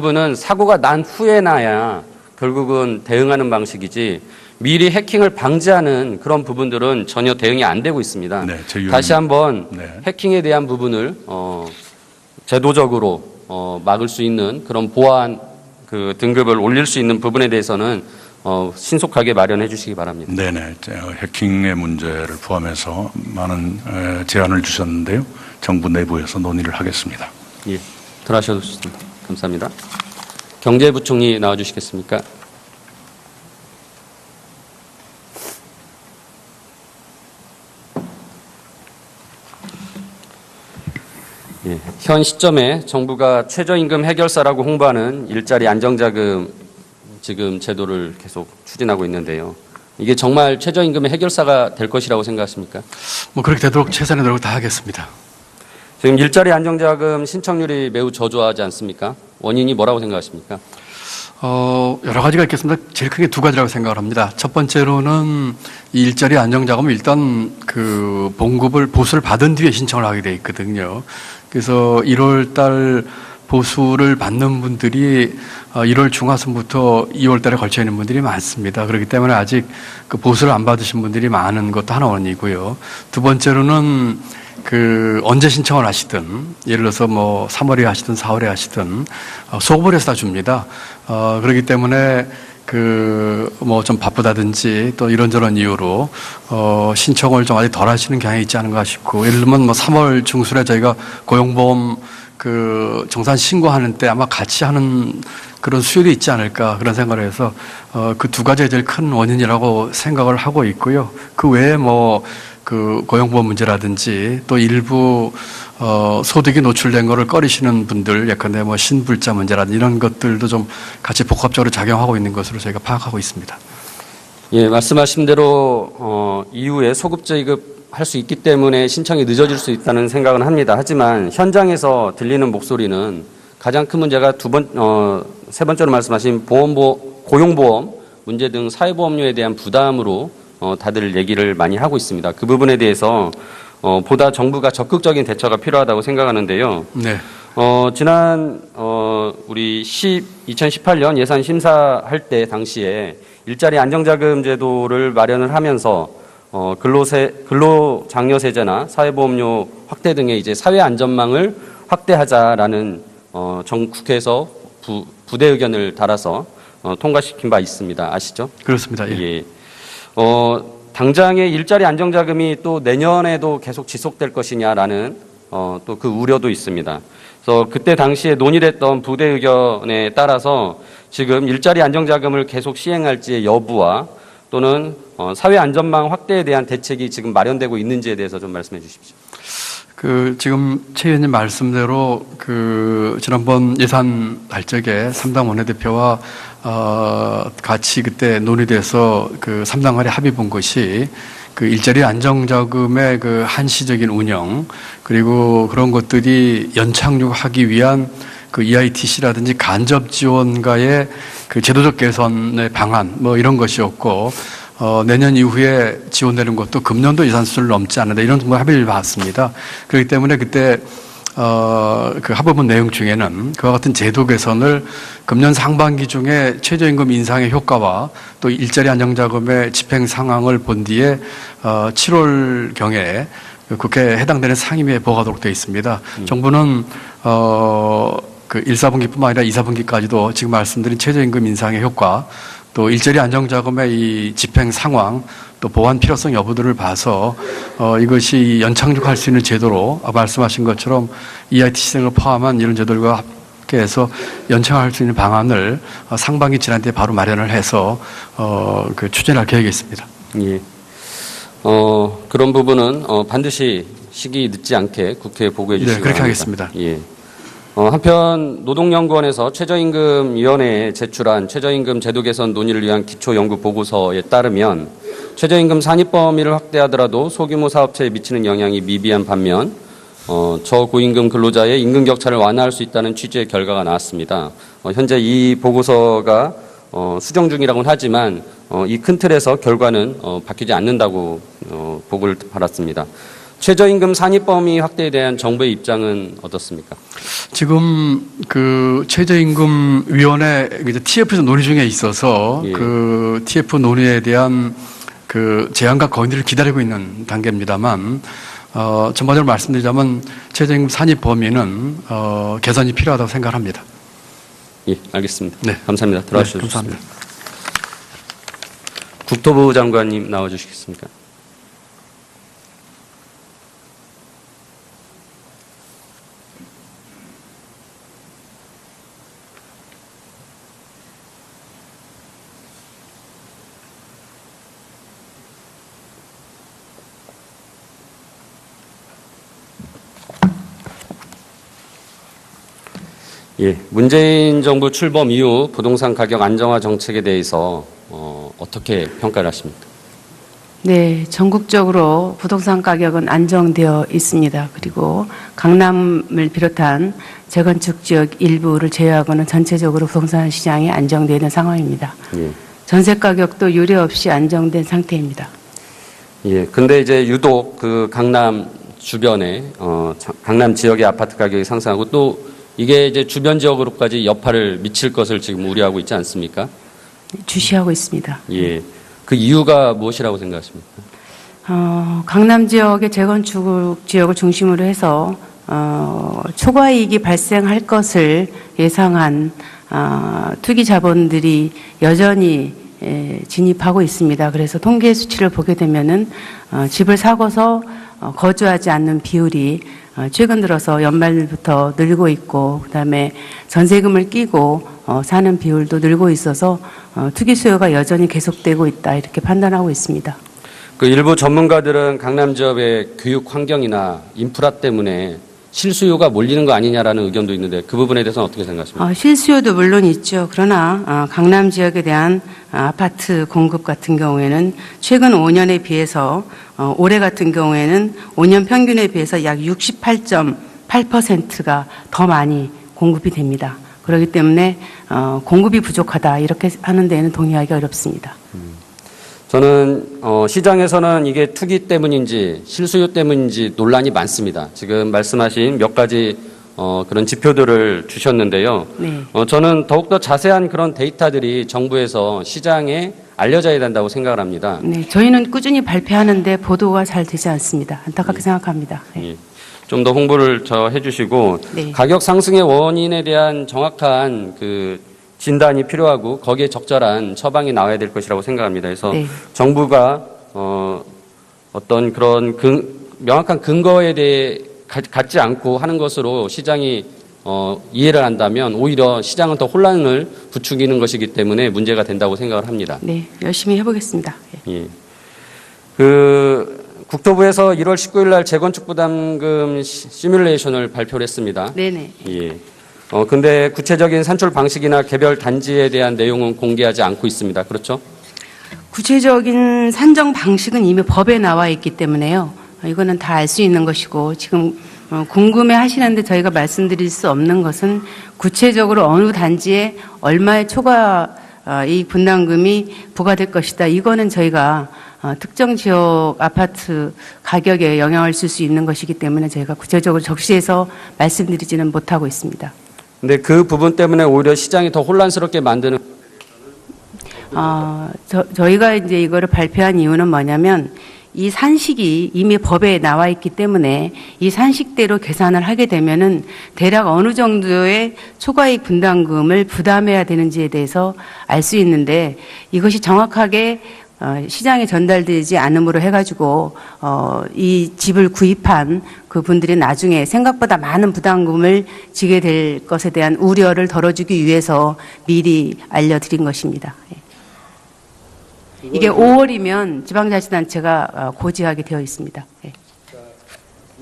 부분은 사고가 난 후에 나야 결국은 대응하는 방식이지 미리 해킹을 방지하는 그런 부분들은 전혀 대응이 안 되고 있습니다. 네. 다시 한번 네. 해킹에 대한 부분을 어, 제도적으로 어, 막을 수 있는 그런 보안 그 등급을 올릴 수 있는 부분에 대해서는 어, 신속하게 마련해 주시기 바랍니다. 네네. 저 해킹의 문제를 포함해서 많은 에, 제안을 주셨는데요. 정부 내부에서 논의를 하겠습니다. 예, 들어가셔도 좋습니다. 감사합니다. 경제부총리 나와주시겠습니까? 예, 현 시점에 정부가 최저임금 해결사라고 홍보하는 일자리 안정자금 지금 제도를 계속 추진하고 있는데요. 이게 정말 최저임금의 해결사가 될 것이라고 생각하십니까? 뭐 그렇게 되도록 최선의 노력을 다하겠습니다. 지금 일자리 안정자금 신청률이 매우 저조하지 않습니까? 원인이 뭐라고 생각하십니까? 어, 여러 가지가 있겠습니다. 제일 크게 두 가지라고 생각을 합니다. 첫 번째로는 이 일자리 안정자금은 일단 그 봉급을 보수를 받은 뒤에 신청을 하게 돼 있거든요. 그래서 1월 달 보수를 받는 분들이 어, 1월 중하순부터 2월 달에 걸쳐 있는 분들이 많습니다. 그렇기 때문에 아직 그 보수를 안 받으신 분들이 많은 것도 하나 원인이고요. 두 번째로는 그 언제 신청을 하시든 예를 들어서 뭐 3월에 하시든 4월에 하시든 어, 소급을 해서 다 줍니다. 어, 그렇기 때문에 그 뭐 좀 바쁘다든지 또 이런저런 이유로 어 신청을 좀 아직 덜 하시는 경향이 있지 않은가 싶고 예를 들면 뭐 3월 중순에 저희가 고용보험 그 정산 신고하는 때 아마 같이 하는 그런 수율이 있지 않을까 그런 생각을 해서 어 그 두 가지가 제일 큰 원인이라고 생각을 하고 있고요. 그 외에 뭐 그 고용보험 문제라든지 또 일부 어 소득이 노출된 거를 꺼리시는 분들 예컨대 뭐 신불자 문제라든지 이런 것들도 좀 같이 복합적으로 작용하고 있는 것으로 저희가 파악하고 있습니다. 예, 말씀하신 대로 어, 이후에 소급 지급할 수 있기 때문에 신청이 늦어질 수 있다는 생각은 합니다. 하지만 현장에서 들리는 목소리는 가장 큰 문제가 두 번, 어, 세 번째로 말씀하신 보험보, 고용보험 문제 등 사회보험료에 대한 부담으로 어, 다들 얘기를 많이 하고 있습니다. 그 부분에 대해서 어, 보다 정부가 적극적인 대처가 필요하다고 생각하는데요. 네. 어, 지난, 어, 우리 10, 2018년 예산 심사할 때 당시에 일자리 안정자금 제도를 마련을 하면서 어, 근로세, 근로 장려 세제나 사회보험료 확대 등의 이제 사회 안전망을 확대하자라는 어, 정 국회에서 부, 부대 의견을 달아서 어, 통과시킨 바 있습니다. 아시죠? 그렇습니다. 예. 예. 어, 당장의 일자리 안정자금이 또 내년에도 계속 지속될 것이냐라는 어, 또 그 우려도 있습니다. 그래서 그때 당시에 논의됐던 부대 의견에 따라서 지금 일자리 안정자금을 계속 시행할지의 여부와 또는 어, 사회 안전망 확대에 대한 대책이 지금 마련되고 있는지에 대해서 좀 말씀해 주십시오. 그 지금 최 의원님 말씀대로 그 지난번 예산 할 적에 삼당 원내대표와 어 같이 그때 논의돼서 그 삼당 간에 합의 본 것이 그 일자리 안정자금의 그 한시적인 운영 그리고 그런 것들이 연착륙하기 위한 그 EITC라든지 간접 지원가의 그 제도적 개선의 방안 뭐 이런 것이었고 어, 내년 이후에 지원되는 것도 금년도 예산 수준을 넘지 않는다 이런 뭐 합의를 봤습니다. 그렇기 때문에 그때 어, 그 합의문 내용 중에는 그와 같은 제도 개선을 금년 상반기 중에 최저임금 인상의 효과와 또 일자리 안정 자금의 집행 상황을 본 뒤에 어, 7월 경에 국회에 해당되는 상임위에 보고하도록 되어 있습니다. 정부는 어, 그 1, 4분기뿐만 아니라 2, 4분기까지도 지금 말씀드린 최저임금 인상의 효과 또 일자리 안정 자금의 이 집행 상황 또 보완 필요성 여부들을 봐서 어, 이것이 연착륙할 수 있는 제도로 아, 말씀하신 것처럼 EIT 시생을 포함한 이런 제도들과 함께해서 연착할 수 있는 방안을 어, 상반기 지난 때 바로 마련을 해서 어, 그 추진할 계획이 있습니다. 예. 어, 그런 부분은 어, 반드시 시기 늦지 않게 국회에 보고해 네, 주시기 그렇게 바랍니다. 하겠습니다. 예. 어, 한편 노동연구원에서 최저임금위원회에 제출한 최저임금 제도 개선 논의를 위한 기초 연구 보고서에 따르면 최저임금 산입 범위를 확대하더라도 소규모 사업체에 미치는 영향이 미비한 반면 어, 저고임금 근로자의 임금 격차를 완화할 수 있다는 취지의 결과가 나왔습니다. 어, 현재 이 보고서가 어, 수정 중이라고는 하지만 어, 이 큰 틀에서 결과는 어, 바뀌지 않는다고 어, 보고를 받았습니다. 최저임금 산입 범위 확대에 대한 정부의 입장은 어떻습니까? 지금 그 최저임금 위원회 이제 TF에서 논의 중에 있어서 예. 그 TF 논의에 대한 그 제안과 건의를 기다리고 있는 단계입니다만 어, 전반적으로 말씀드리자면 최저임금 산입 범위는 어, 개선이 필요하다고 생각합니다. 예, 알겠습니다. 네. 감사합니다. 들어가시죠. 네, 감사합니다. 국토부 장관님 나와 주시겠습니까? 예, 문재인 정부 출범 이후 부동산 가격 안정화 정책에 대해서 어, 어떻게 평가를 하십니까? 네, 전국적으로 부동산 가격은 안정되어 있습니다. 그리고 강남을 비롯한 재건축 지역 일부를 제외하고는 전체적으로 부동산 시장이 안정되는 상황입니다. 예. 전세 가격도 유례 없이 안정된 상태입니다. 예. 근데 이제 유독 그 강남 주변에 어 자- 강남 지역의 아파트 가격이 상승하고 또 이게 이제 주변 지역으로까지 여파를 미칠 것을 지금 우려하고 있지 않습니까? 주시하고 있습니다. 예. 그 이유가 무엇이라고 생각하십니까? 어, 강남 지역의 재건축 지역을 중심으로 해서 어, 초과 이익이 발생할 것을 예상한 어, 투기 자본들이 여전히 에, 진입하고 있습니다. 그래서 통계 수치를 보게 되면은 어, 집을 사고서 어, 거주하지 않는 비율이 어, 최근 들어서 연말부터 늘고 있고 그다음에 전세금을 끼고 어, 사는 비율도 늘고 있어서 어, 투기 수요가 여전히 계속되고 있다 이렇게 판단하고 있습니다. 그 일부 전문가들은 강남 지역의 교육 환경이나 인프라 때문에 실수요가 몰리는 거 아니냐라는 의견도 있는데 그 부분에 대해서는 어떻게 생각하십니까? 어, 실수요도 물론 있죠. 그러나 어, 강남 지역에 대한 어, 아파트 공급 같은 경우에는 최근 5년에 비해서 어, 올해 같은 경우에는 5년 평균에 비해서 약 68.8%가 더 많이 공급이 됩니다. 그렇기 때문에 어, 공급이 부족하다 이렇게 하는 데에는 동의하기 어렵습니다. 저는 어, 시장에서는 이게 투기 때문인지 실수요 때문인지 논란이 많습니다. 지금 말씀하신 몇 가지 어, 그런 지표들을 주셨는데요. 네. 어, 저는 더욱더 자세한 그런 데이터들이 정부에서 시장에 알려져야 된다고 생각을 합니다. 네, 저희는 꾸준히 발표하는데 보도가 잘 되지 않습니다. 안타깝게 생각합니다. 네. 예. 좀 더 홍보를 저 해주시고 네. 가격 상승의 원인에 대한 정확한 그 진단이 필요하고 거기에 적절한 처방이 나와야 될 것이라고 생각합니다. 그래서 네. 정부가 어, 어떤 그런 근, 명확한 근거에 대해 가- 갖지 않고 하는 것으로 시장이 어, 이해를 한다면 오히려 시장은 더 혼란을 부추기는 것이기 때문에 문제가 된다고 생각을 합니다. 네, 열심히 해보겠습니다. 예. 예. 그 국토부에서 1월 19일 날 재건축 부담금 시- 시뮬레이션을 발표를 했습니다. 네네. 예. 어 근데 구체적인 산출 방식이나 개별 단지에 대한 내용은 공개하지 않고 있습니다. 그렇죠? 구체적인 산정 방식은 이미 법에 나와 있기 때문에요. 어, 이거는 다 알 수 있는 것이고 지금 어, 궁금해 하시는데 저희가 말씀드릴 수 없는 것은 구체적으로 어느 단지에 얼마의 초과 어, 이 분담금이 부과될 것이다. 이거는 저희가 어, 특정 지역 아파트 가격에 영향을 줄 수 있는 것이기 때문에 저희가 구체적으로 적시해서 말씀드리지는 못하고 있습니다. 근데 그 부분 때문에 오히려 시장이 더 혼란스럽게 만드는 어, 저, 저희가 이제 이거를 발표한 이유는 뭐냐면 이 산식이 이미 법에 나와 있기 때문에 이 산식대로 계산을 하게 되면은 대략 어느 정도의 초과이익 분담금을 부담해야 되는지에 대해서 알 수 있는데 이것이 정확하게 어, 시장에 전달되지 않음으로 해가지고 어, 이 집을 구입한 그 분들이 나중에 생각보다 많은 부담금을 지게 될 것에 대한 우려를 덜어주기 위해서 미리 알려드린 것입니다. 예. 이게 5월이면 지방자치단체가 어, 고지하게 되어 있습니다. 예.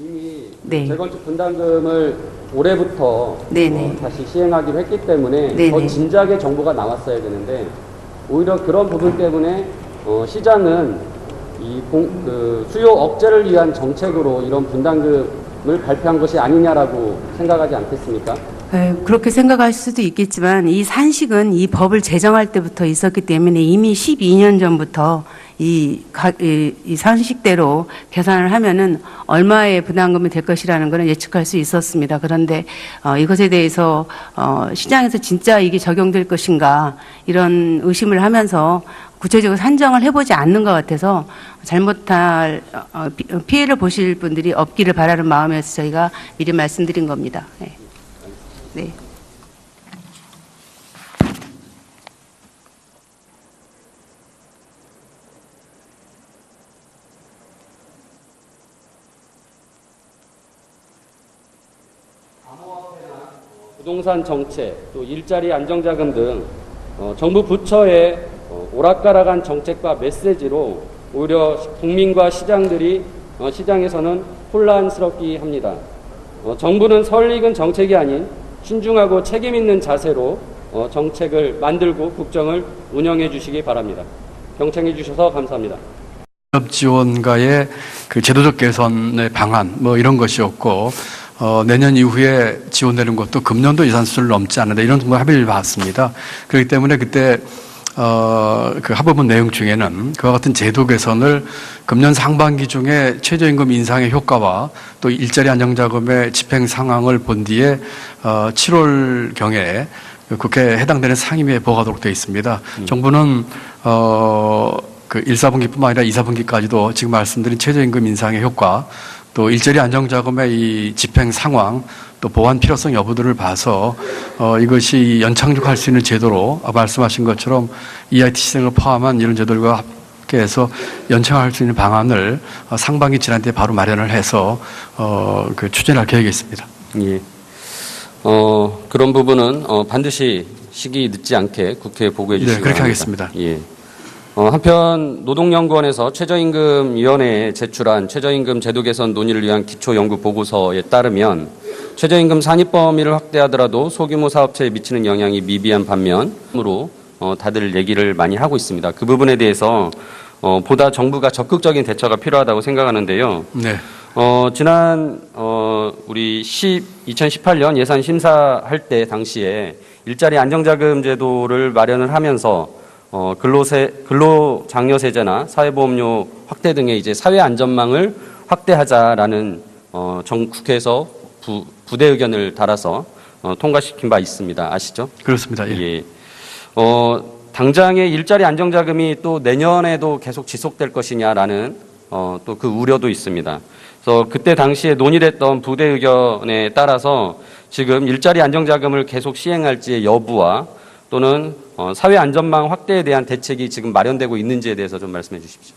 이미 네. 재건축 분담금을 올해부터 네네. 어, 다시 시행하기로 했기 때문에 네네. 더 진작에 정부가 나왔어야 되는데 오히려 그런 부분 때문에 어, 시장은 이 공, 그 수요 억제를 위한 정책으로 이런 분담금을 발표한 것이 아니냐라고 생각하지 않겠습니까? 에, 그렇게 생각할 수도 있겠지만 이 산식은 이 법을 제정할 때부터 있었기 때문에 이미 12년 전부터 이, 가, 이, 이 산식대로 계산을 하면은 얼마의 부담금이 될 것이라는 것은 예측할 수 있었습니다. 그런데 어, 이것에 대해서 어, 시장에서 진짜 이게 적용될 것인가 이런 의심을 하면서 구체적으로 산정을 해보지 않는 것 같아서 잘못할 어, 피- 피해를 보실 분들이 없기를 바라는 마음에서 저희가 미리 말씀드린 겁니다. 네. 네. 부동산 정책, 또 일자리 안정자금 등 어, 정부 부처의 어, 오락가락한 정책과 메시지로 오히려 국민과 시장들이 어, 시장에서는 혼란스럽게 합니다. 어, 정부는 설익은 정책이 아닌 신중하고 책임 있는 자세로 어, 정책을 만들고 국정을 운영해 주시기 바랍니다. 경청해 주셔서 감사합니다. 기업 지원과의 그 제도적 개선의 방안 뭐 이런 것이었고 어, 내년 이후에 지원되는 것도 금년도 예산 수를 넘지 않는다 이런 뭐 합의를 봤습니다. 그렇기 때문에 그때 어, 그 합의문 내용 중에는 그와 같은 제도 개선을 금년 상반기 중에 최저임금 인상의 효과와 또 일자리 안정자금의 집행 상황을 본 뒤에 어, 7월 경에 국회에 해당되는 상임위에 보고하도록 되어 있습니다. 정부는 어, 그 1, 4분기뿐만 아니라 2, 4분기까지도 지금 말씀드린 최저임금 인상의 효과 또 일자리 안정자금의 이 집행 상황 또 보완 필요성 여부들을 봐서 어, 이것이 연착륙할 수 있는 제도로 말씀하신 것처럼 EIT 시생을 포함한 이런 제도들과 함께해서 연착할 수 있는 방안을 어, 상반기 지난 때 바로 마련을 해서 어, 그 추진할 계획이 있습니다. 예. 어, 그런 부분은 어, 반드시 시기 늦지 않게 국회에 보고해 네, 주시기 그렇게 바랍니다. 하겠습니다. 예. 어, 한편 노동연구원에서 최저임금위원회에 제출한 최저임금 제도 개선 논의를 위한 기초 연구 보고서에 따르면 최저임금 산입 범위를 확대하더라도 소규모 사업체에 미치는 영향이 미비한 반면으로 어, 다들 얘기를 많이 하고 있습니다. 그 부분에 대해서 어, 보다 정부가 적극적인 대처가 필요하다고 생각하는데요. 네. 어, 지난, 어, 우리 10, 2018년 예산 심사할 때 당시에 일자리 안정자금 제도를 마련을 하면서 어, 근로세, 근로장려세제나 사회보험료 확대 등의 이제 사회 안전망을 확대하자라는 어, 정 국회에서 부, 부대 의견을 달아서 어, 통과시킨 바 있습니다. 아시죠? 그렇습니다. 예. 예. 어, 당장의 일자리 안정자금이 또 내년에도 계속 지속될 것이냐라는 어, 또 그 우려도 있습니다. 그래서 그때 당시에 논의됐던 부대 의견에 따라서 지금 일자리 안정자금을 계속 시행할지의 여부와 또는 어, 사회 안전망 확대에 대한 대책이 지금 마련되고 있는지에 대해서 좀 말씀해 주십시오.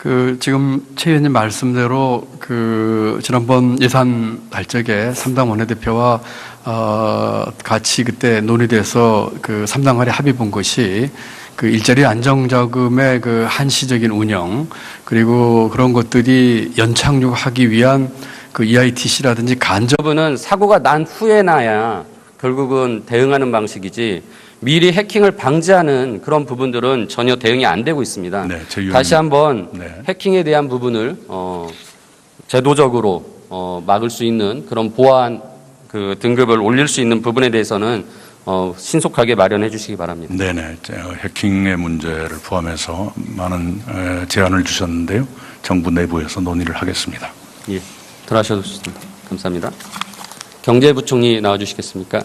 그 지금 최 의원님 말씀대로 그 지난번 예산 할 적에 삼당 원내대표와 어 같이 그때 논의돼서 그 삼당 간에 합의 본 것이 그 일자리 안정자금의 그 한시적인 운영 그리고 그런 것들이 연착륙하기 위한 그 EITC라든지 간접 저분은 사고가 난 후에 나야 결국은 대응하는 방식이지 미리 해킹을 방지하는 그런 부분들은 전혀 대응이 안 되고 있습니다. 네. 다시 한번 네. 해킹에 대한 부분을 어, 제도적으로 어, 막을 수 있는 그런 보안 그 등급을 올릴 수 있는 부분에 대해서는 어, 신속하게 마련해 주시기 바랍니다. 네네. 저 해킹의 문제를 포함해서 많은 에, 제안을 주셨는데요. 정부 내부에서 논의를 하겠습니다. 예, 들어가셔도 좋습니다. 감사합니다. 경제부총리 나와주시겠습니까?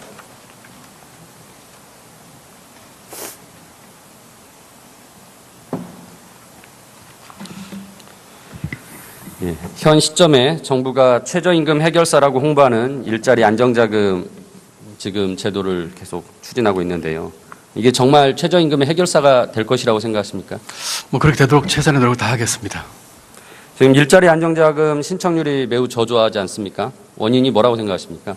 예, 현 시점에 정부가 최저임금 해결사라고 홍보하는 일자리 안정자금 지금 제도를 계속 추진하고 있는데요. 이게 정말 최저임금의 해결사가 될 것이라고 생각하십니까? 뭐 그렇게 되도록 최선의 노력을 다하겠습니다. 지금 일자리 안정자금 신청률이 매우 저조하지 않습니까? 원인이 뭐라고 생각하십니까?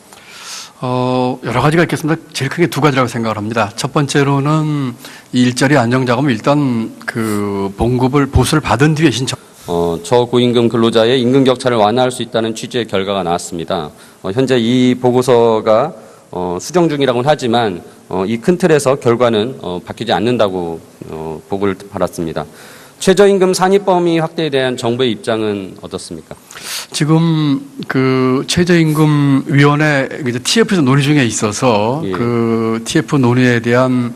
어, 여러 가지가 있겠습니다. 제일 크게 두 가지라고 생각을 합니다. 첫 번째로는 이 일자리 안정자금을 일단 그 봉급을 보수를 받은 뒤에 신청. 어, 저고임금 근로자의 임금 격차를 완화할 수 있다는 취지의 결과가 나왔습니다. 어, 현재 이 보고서가 어, 수정 중이라고는 하지만 어, 이 큰 틀에서 결과는 어, 바뀌지 않는다고 어, 보고를 받았습니다. 최저임금 산입 범위 확대에 대한 정부의 입장은 어떻습니까? 지금 그 최저임금 위원회 이제 TF에서 논의 중에 있어서 예. 그 TF 논의에 대한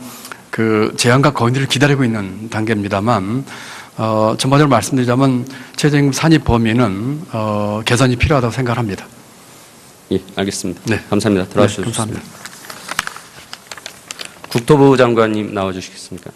그 제안과 건의를 기다리고 있는 단계입니다만 어, 전반적으로 말씀드리자면 최저임금 산입 범위는 어, 개선이 필요하다고 생각합니다. 예, 알겠습니다. 네. 감사합니다. 들어가시죠. 네, 감사합니다. 국토부 장관님 나와주시겠습니까?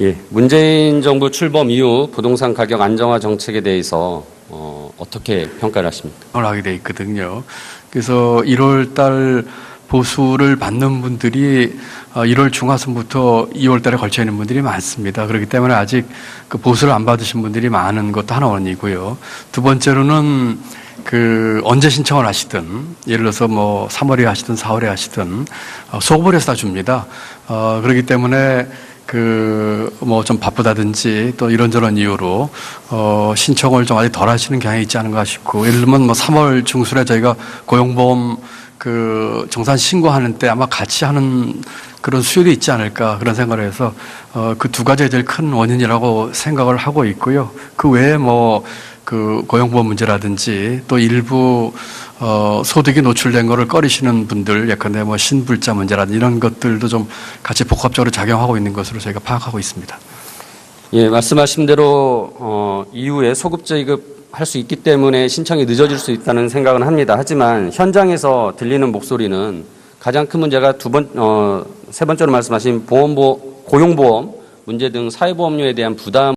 예, 문재인 정부 출범 이후 부동산 가격 안정화 정책에 대해서 어, 어떻게 평가를 하십니까? 을 하게 돼 있거든요. 그래서 1월 달 보수를 받는 분들이 어, 1월 중하순부터 2월 달에 걸쳐 있는 분들이 많습니다. 그렇기 때문에 아직 그 보수를 안 받으신 분들이 많은 것도 하나 원이고요. 두 번째로는 그 언제 신청을 하시든 예를 들어서 뭐 3월에 하시든 4월에 하시든 어, 소급을 해서 다 줍니다. 어, 그렇기 때문에 그 뭐 좀 바쁘다든지 또 이런저런 이유로 어 신청을 좀 아직 덜 하시는 경향이 있지 않은가 싶고 예를 들면 뭐 3월 중순에 저희가 고용보험 그 정산 신고하는 때 아마 같이 하는 그런 수요도 있지 않을까 그런 생각을 해서 어 그 두 가지가 제일 큰 원인이라고 생각을 하고 있고요. 그 외에 뭐 그 고용보험 문제라든지 또 일부 어 소득이 노출된 거를 꺼리시는 분들 예컨대 뭐 신불자 문제라든지 이런 것들도 좀 같이 복합적으로 작용하고 있는 것으로 저희가 파악하고 있습니다. 예, 말씀하신 대로 어, 이후에 소급 지급 할 수 있기 때문에 신청이 늦어질 수 있다는 생각은 합니다. 하지만 현장에서 들리는 목소리는 가장 큰 문제가 두 번, 어, 세 번째로 말씀하신 보험보, 고용보험 문제 등 사회보험료에 대한 부담